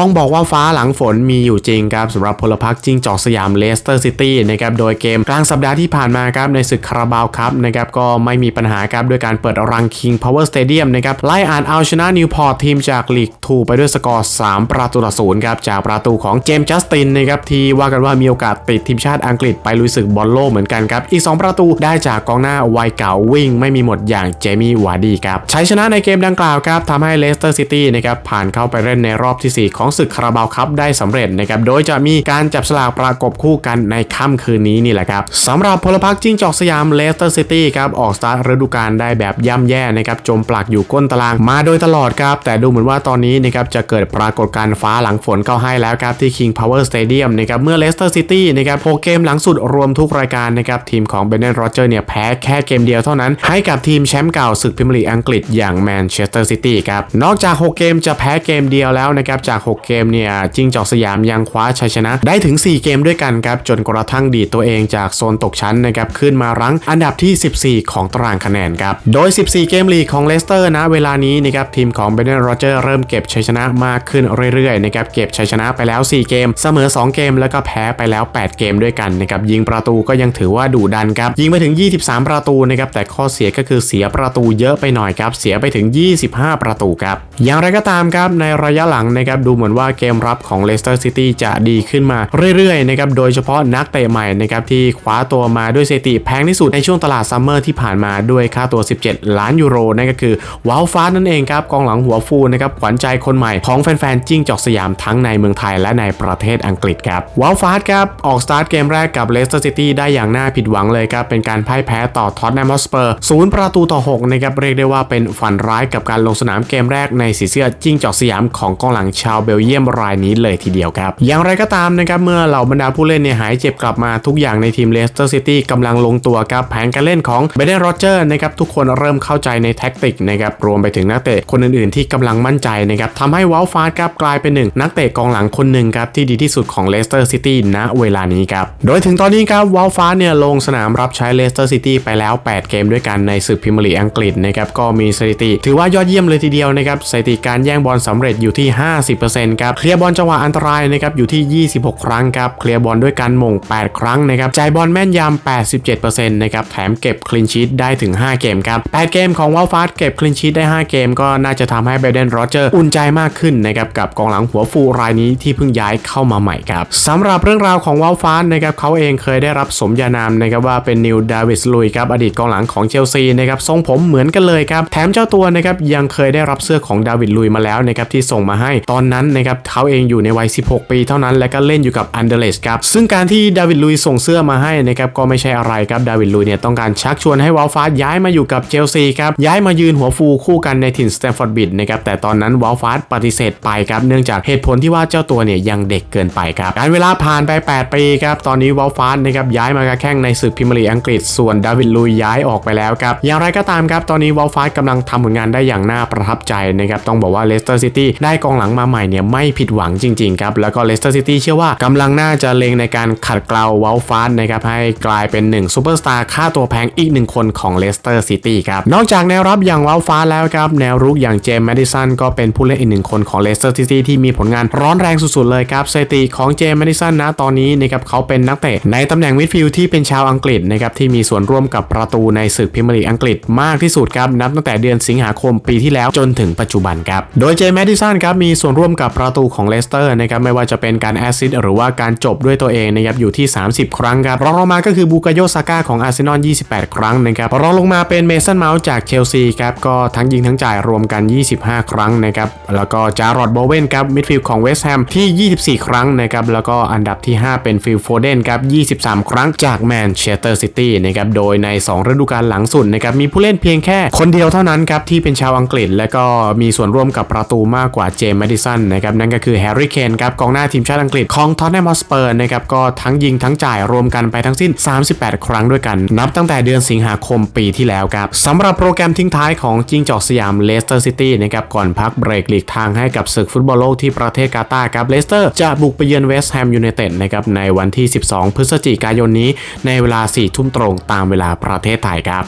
ต้องบอกว่าฟ้าหลังฝนมีอยู่จริงครับสำหรับพลพรรคจิงจอกสยามเลสเตอร์ซิตี้นะครับโดยเกมกลางสัปดาห์ที่ผ่านมาครับในศึกคาราบาวครับนะครับก็ไม่มีปัญหาครับด้วยการเปิดรังคิงพาวเวอร์สเตเดียมนะครับไล่อ่านเอาชนะนิวพอร์ตทีมจากลีก2ไปด้วยสกอร์ 3 ประตูต่อศูนย์ครับจากประตูของเจมส์จัสตินนะครับที่ว่ากันว่ามีโอกาสติดทีมชาติอังกฤษไปลุยศึกบอลโลกเหมือนกันครับอีก 2 ประตูได้จากกองหน้าวัยเก่าวิ่งไม่มีหมดอย่างเจมี่วาร์ดีครับใชัยชนะในเกมดังกล่าวครับทำให้เลสเตอร์ซิตี้นะครับผ่านเข้าไปเล่นในรอบที่ 4 ของศึกคาราบาวครับได้สำเร็จนะครับโดยจะมีการจับสลากประกบคู่กันในค่ำคืนนี้นี่แหละครับสำหรับพลพรรคจิ้งจอกสยามเลสเตอร์ซิตี้ครับออกสตาร์ทฤดูกาลได้แบบย่ำแย่นะครับจมปลักอยู่ก้นตารางมาโดยตลอดครับแต่ดูเหมือนว่าตอนนี้นะครับจะเกิดปรากฏการณ์ฟ้าหลังฝนเข้าให้แล้วครับที่ King Power Stadium นะครับเมื่อเลสเตอร์ซิตี้นะครับโ6เกมหลังสุดรวมทุกรายการนะครับทีมของเบนเนนโรเจอร์เนี่ยแพ้แค่เกมเดียวเท่านั้น ให้กับทีมแชมป์เก่าศึกพรีเมียร์ลีกอังกฤษอย่างแมนเชสเตอร์ซิตี้ครับนอกจาก 6 เกมจะแพ้เกมเดียวแล้วนะครับจาก 6เกมเนี่ยจิงจอกสยามยังคว้าชัยชนะได้ถึง 4 เกมด้วยกันครับจนกระทั่งดีดตัวเองจากโซนตกชั้นนะครับขึ้นมารั้งอันดับที่ 14 ของตารางคะแนนครับโดย 14 เกมลีกของเลสเตอร์นะเวลานี้นะครับทีมของเบนเนนโรเจอร์เริ่มเก็บชัยชนะมากขึ้นเรื่อยๆนะครับเก็บชัยชนะไปแล้ว 4 เกม เสมอ 2 เกม แล้วก็แพ้ไปแล้ว 8 เกมด้วยกันนะครับยิงประตูก็ยังถือว่าดุดันครับยิงไปถึง 23 ประตูนะครับแต่ข้อเสียก็คือเสียประตูเยอะไปหน่อยครับเสียไปถึง 25 ประตูครับอย่างไรก็ตามครับในระยะหลังนะครับดูเหมือนว่าเกมรับของเลสเตอร์ซิตี้จะดีขึ้นมาเรื่อยๆนะครับโดยเฉพาะนักเตะใหม่นะครับที่คว้าตัวมาด้วยสถิติแพงที่สุดในช่วงตลาดซัมเมอร์ที่ผ่านมาด้วยค่าตัว 17 ล้านยูโรนั่นก็คือวาลฟานั่นเองครับกองหลังหัวฟูนะครับขวัญใจคนใหม่ของแฟนๆจิ้งจอกสยามทั้งในเมืองไทยและในประเทศอังกฤษครับวาลฟาครับออกสตาร์ทเกมแรกกับเลสเตอร์ซิตี้ได้อย่างน่าผิดหวังเลยครับเป็นการพ่ายแพ้ต่อท็อตแนมฮอสเปอร์ศูนย์ประตูต่อ6นะครับเรียกได้ว่าเป็นฝันร้ายกับการลงสนามเกมแรกในสีเสื้อจิ้งจอกสยามของกองหลังชาวเบลเยียมรายนี้เลยทีเดียวครับ อย่างไรก็ตามนะครับเมื่อเหล่าบรรดาผู้เล่นเนี่ยหายเจ็บกลับมาทุกอย่างในทีมเลสเตอร์ซิตี้กำลังลงตัวครับแผนการเล่นของเบเดนโรเจอร์นะครับทุกคนเริ่มเข้าใจในแท็กติกนะครับรวมไปถึงนักเตะคนอื่นๆ ที่กำลังมั่นใจนะครับทำให้วอลฟาสครับกลายเป็นหนึ่งนักเตะกองหลังคนหนึ่งครับที่ดีที่สุดของเลสเตอร์ซิตี้ณเวลานี้ครับโดยถึงตอนนี้ครับวอลฟาสเนี่ยลงสนามรับใช้เลสเตอร์ซิตี้ไปแล้ว 8 เกมด้วยกันในศึกพรีเมียร์ลีกอังกฤษนะครับก็มีสถิติ ถือว่ายอดเยี่ยมเลยทีเดียวนะครับสถิติการแย่งบอลสำเร็จอยู่ที่ 50%ครับเคลียร์บอลจังหวะอันตรายนะครับอยู่ที่ 26 ครั้งครับเคลียร์บอลด้วยการมง 8 ครั้งนะครับจ่ายบอลแม่นยำ 87%นะครับแถมเก็บคลีนชีตได้ถึง 5 เกมครับ8เกมของวอลฟาสเก็บคลีนชีตได้ 5 เกม ก็น่าจะทำให้เบเดนโรเจอร์อุ่นใจมากขึ้นนะครับกับกองหลังหัวฟูรายนี้ที่เพิ่งย้ายเข้ามาใหม่ครับสำหรับเรื่องราวของวอลฟาสนะครับเขาเองเคยได้รับสมญานามนะครับว่าเป็นนิวดาวิสลุยครับอดีตกองหลังของเชลซีนะครับทรงผมเหมือนกันเลยครับแถมเจ้าตัวนะครับยังเคยได้รับเสื้อของดาวิดลุยมาแล้วนะครับที่ส่งมาให้ตอนนั้นนะครับเขาเองอยู่ในวัย 16 ปีเท่านั้น และก็เล่นอยู่กับอันเดเลสครับซึ่งการที่ดาวิดลุยส่งเสื้อมาให้นะครับก็ไม่ใช่อะไรครับดาวิดลุยเนี่ยต้องการชักชวนให้วอลฟาสย้ายมาอยู่กับเชลซีครับย้ายมายืนหัวฟูคู่กันในถิ่นสแตมฟอร์ดบิดนะครับแต่ตอนนั้นวอลฟาสปฏิเสธไปครับเนื่องจากเหตุผลที่ว่าเจ้าตัวเนี่ยยังเด็กเกินไปครับการเวลาผ่านไป 8 ปีครับตอนนี้วอลฟาสนะครับย้ายมากระแข่งในศึกพรีเมียร์ลีอังกฤษส่วนดาวิดลุยย้ายออกไปแล้วครับอย่างไรก็ตามครับตอนนี้วอลฟาสกำลังทำผลงานได้อย่างน่าประทับใจนะครับต้องบอกว่าเลสเตอร์ซิตี้ได้กองหลังมาใหม่เนี่ยไม่ผิดหวังจริงๆครับแล้วก็เลสเตอร์ซิตี้เชื่อว่ากำลังน่าจะเลงในการขัดเกลาวอลฟาสนะครับให้กลายเป็นหนึ่งซูเปอร์สตาร์ค่าตัวแพงอีกหนึ่งคนของเลสเตอร์ซิตี้ครับนอกจากแนวรับอย่างวอลฟาสแล้วครับแนวรุกอย่างเจมส์แมดิสันก็เป็นผู้เล่นอีกหนึ่งคนของเลสเตอร์ซิตี้ที่มีผลงานร้อนแรงสุดๆเลยครับสถิติของเจมส์แมดิสันนะตอนนี้นะครับเขาเป็นนักเตะในตำแหน่งมิดฟิลด์ที่เป็นชาวอังกฤษนะครับที่มีส่วนร่วมกับประตูในศึกพรีเมียร์ลีกอังกฤษมากที่สุดครับนับตั้งแต่เดือนสิงหาคมปีที่แล้วจนถึงปัจจุบันครับโดยเจมส์แมดิสันครับมีส่วนร่วมกับประตูของเลสเตอร์นะครับไม่ว่าจะเป็นการแอสซิสหรือว่าการจบด้วยตัวเองนะครับอยู่ที่ 30 ครั้งครับรองลงมาก็คือบูกาโยซาก้าของอาร์เซนอล28 ครั้งนะครับรองลงมาเป็นเมสันเมาส์จากเชลซีครับก็ทั้งยิงทั้งจ่ายรวมกัน 25 ครั้งนะครับแล้วก็จารอดโบเวนครับมิดฟิลด์ของเวสต์แฮมที่ 24 ครั้งนะครับแล้วก็อันดับที่ 5 เป็นฟิลโฟเดนครับ23 ครั้งจากแมนเชสเตอร์ซิตี้นะครับโดยใน 2 ฤดูกาลหลังสุดนะครับมีผู้เล่นเพียงแค่คนเดียวเท่านั้นครับที่เป็นชาวอังกฤษ และก็มีส่วนร่วมกับประตูมากกว่าเจมส์แมดิสันนะครับนั่นก็คือแฮร์รี่เคนครับกองหน้าทีมชาติอังกฤษของท็อตแนมฮอสเปอร์นะครับก็ทั้งยิงทั้งจ่ายรวมกันไปทั้งสิ้น 38 ครั้งด้วยกัน นับตั้งแต่เดือนสิงหาคมปีที่แล้วครับสำหรับโปรแกรมทิ้งท้ายของจิงจอกสยามเลสเตอร์ซิตี้นะครับก่อนพักเบรกหลีกทางให้กับศึกฟุตบอลโลกที่ประเทศกาตาร์ครับเลสเตอร์จะบุกไปเยือนเวสต์แฮมยูไนเต็ดนะครับในวันที่ 12 พฤศจิกายนนี้ ในเวลา 4 ทุ่มตรงตามเวลาประเทศไทยครับ